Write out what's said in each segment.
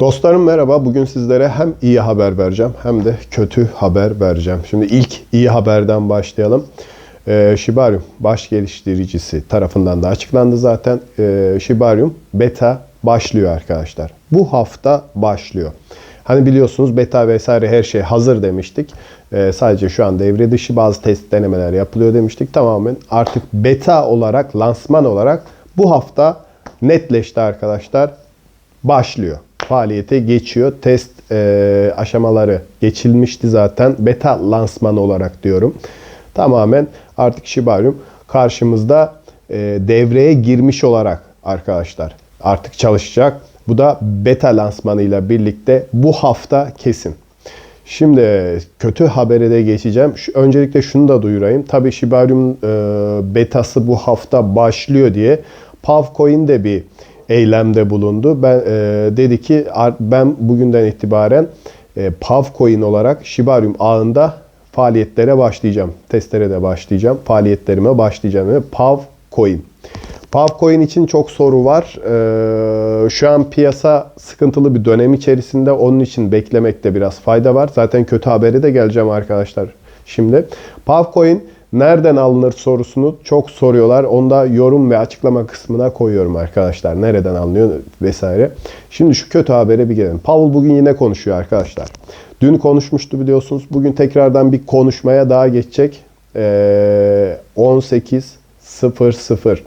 Dostlarım merhaba. Bugün sizlere hem iyi haber vereceğim hem de kötü haber vereceğim. Şimdi ilk iyi haberden başlayalım. Ee, Shibarium baş geliştiricisi tarafından da açıklandı zaten. Ee, Shibarium beta başlıyor arkadaşlar. Bu hafta başlıyor. Hani biliyorsunuz beta vesaire her şey hazır demiştik. Ee, sadece şu an devre dışı bazı test denemeler yapılıyor demiştik. Tamamen artık beta olarak, lansman olarak bu hafta netleşti arkadaşlar. Başlıyor. Faaliyete geçiyor. Test e, aşamaları geçilmişti zaten. Beta lansman olarak diyorum. Tamamen artık Shibarium karşımızda e, devreye girmiş olarak arkadaşlar artık çalışacak. Bu da beta lansmanıyla birlikte bu hafta kesin. Şimdi kötü habere de geçeceğim. Şu, öncelikle şunu da duyurayım. Tabii Shibarium e, betası bu hafta başlıyor diye Pavcoin de bir eylemde bulundu. Ben e, dedi ki ben bugünden itibaren e, Pavcoin olarak Shibarium ağında faaliyetlere başlayacağım. Testlere de başlayacağım. Faaliyetlerime başlayacağım. Ve Pavcoin. Pavcoin için çok soru var. Ee, şu an piyasa sıkıntılı bir dönem içerisinde. Onun için beklemekte biraz fayda var. Zaten kötü haberi de geleceğim arkadaşlar şimdi. Pavcoin nereden alınır sorusunu çok soruyorlar. Onu da yorum ve açıklama kısmına koyuyorum arkadaşlar. Nereden alınıyor vesaire. Şimdi şu kötü habere bir gelelim. Paul bugün yine konuşuyor arkadaşlar. Dün konuşmuştu biliyorsunuz. Bugün tekrardan bir konuşmaya daha geçecek. Ee, 18.00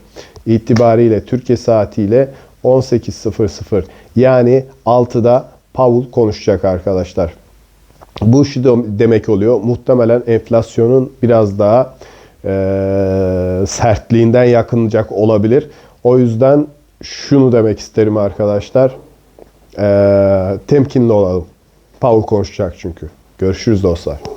itibariyle Türkiye saatiyle 18.00 yani 6'da Paul konuşacak arkadaşlar. Bu şu demek oluyor. Muhtemelen enflasyonun biraz daha e, sertliğinden yakınacak olabilir. O yüzden şunu demek isterim arkadaşlar. E, temkinli olalım. Paul konuşacak çünkü. Görüşürüz dostlar.